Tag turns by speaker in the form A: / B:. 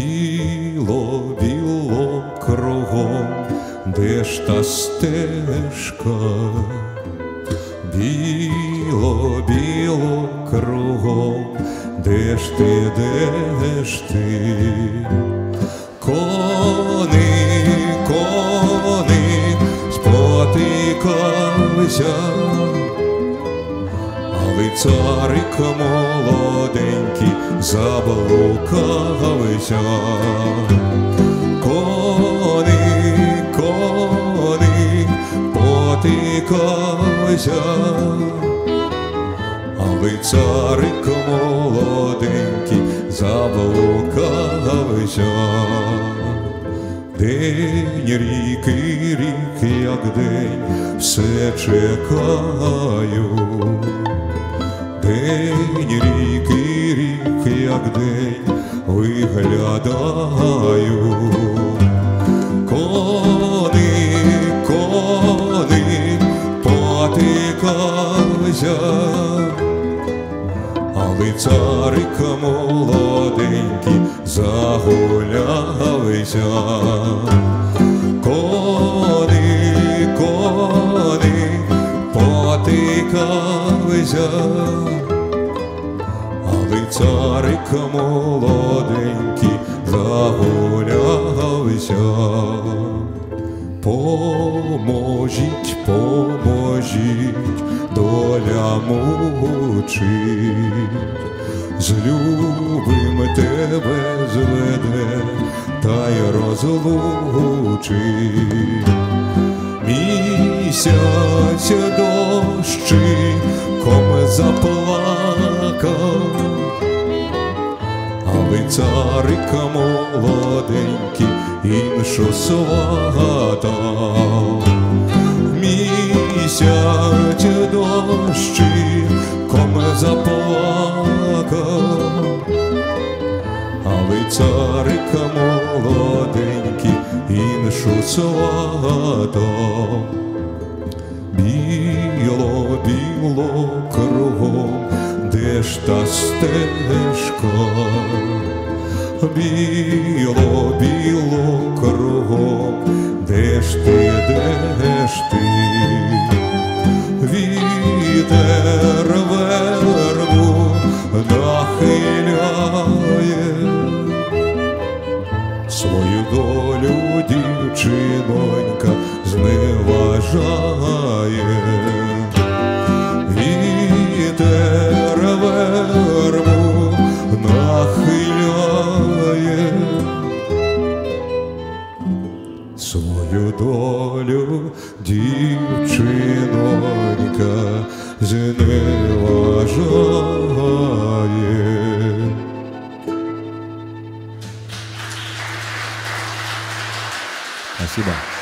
A: Біло, біло кругом, де ж та стежка? Біло, біло кругом, де ж ти, де ж ти? Кони, кони, спотикався, але царик молоденький заблукався. Кони, кони, потикався, але царик молоденький заблукався. День ріки, рік, як день, все чекаю. День ріки, рік, як день, виглядаю. Кони, кони, потикався, але царик молоденький загулявся. Потикався, але царик молоденький загулявся. Поможіть, поможіть, доля мучить, з любим тебе зведе та й розлучить. Місяць дощиком заплакав, але царик молоденький іншу сватав. Місяць дощиком заплакав, але царик молоденький іншу сватав. Біло кругом, де ж та стежка? Біло, біло кругом, де ж ти, де ж ти? Вітер вербу нахиляє, свою долю дівчинонька свою долю дівчинонька зневажає.
B: Спасибо.